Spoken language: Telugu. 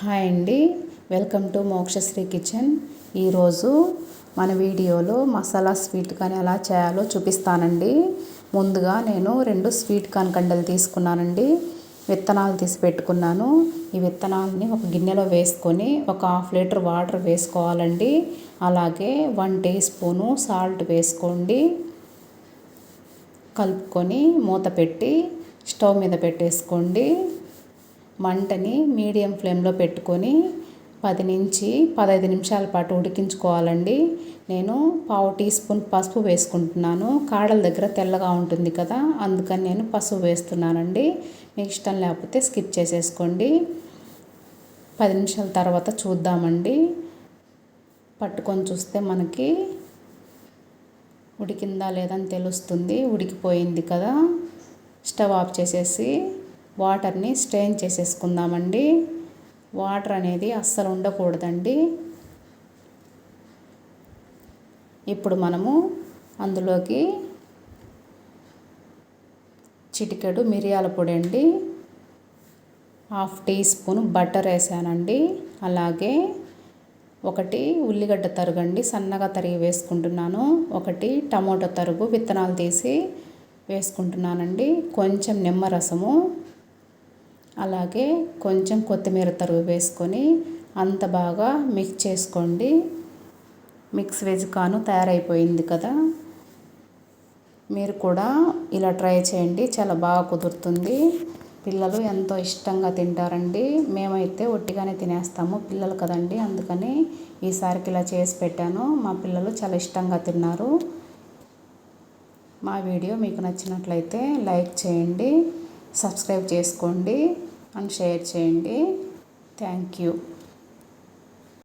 హాయ్ అండి. Welcome to Mokshasri kitchen. ఈరోజు మన వీడియోలో మసాలా స్వీట్ కానీ ఎలా చేయాలో చూపిస్తానండి. ముందుగా నేను రెండు స్వీట్ కనకండలు తీసుకున్నానండి. విత్తనాలు తీసి పెట్టుకున్నాను. ఈ విత్తనాలని ఒక గిన్నెలో వేసుకొని ఒక హాఫ్ లీటర్ వాటర్ వేసుకోవాలండి. అలాగే వన్ టీ స్పూను సాల్ట్ వేసుకోండి. కలుపుకొని మూత పెట్టి స్టవ్ మీద పెట్టేసుకోండి. మంటని మీడియం ఫ్లేమ్లో పెట్టుకొని పది నుంచి పదహైదు నిమిషాల పాటు ఉడికించుకోవాలండి. నేను పావు టీ స్పూన్ పసుపు వేసుకుంటున్నాను. కాడల దగ్గర తెల్లగా ఉంటుంది కదా అందుకని నేను పసుపు వేస్తున్నానండి. మీకు ఇష్టం లేకపోతే స్కిప్ చేసేసుకోండి. పది నిమిషాల తర్వాత చూద్దామండి. పట్టుకొని చూస్తే మనకి ఉడికిందా లేదని తెలుస్తుంది. ఉడికిపోయింది కదా. స్టవ్ ఆఫ్ చేసేసి వాటర్ని స్ట్రెయిన్ చేసేసుకుందామండి. వాటర్ అనేది అస్సలు ఉండకూడదండి. ఇప్పుడు మనము అందులోకి చిటికెడు మిరియాల పొడి అండి. హాఫ్ టీ స్పూన్ బటర్ వేసానండి. అలాగే ఒకటి ఉల్లిగడ్డ తరుగండి సన్నగా తరిగి వేసుకుంటున్నాను. ఒకటి టమోటో తరుగు విత్తనాలు తీసి వేసుకుంటున్నానండి. కొంచెం నిమ్మరసము అలాగే కొంచెం కొత్తిమీర తరుగు వేసుకొని అంత బాగా మిక్స్ చేసుకోండి. మిక్స్ వెజ్ కాను తయారైపోయింది కదా. మీరు కూడా ఇలా ట్రై చేయండి. చాలా బాగా కుదురుతుంది. పిల్లలు ఎంతో ఇష్టంగా తింటారండి. మేమైతే ఒట్టిగానే తినేస్తాము. పిల్లలు కదండి. అందుకని ఈసారికి ఇలా చేసి పెట్టాను. మా పిల్లలు చాలా ఇష్టంగా తిన్నారు. మా వీడియో మీకు నచ్చినట్లయితే లైక్ చేయండి. సబ్స్క్రైబ్ చేసుకోండి. అండ్ షేర్ చేయండి. Thank you.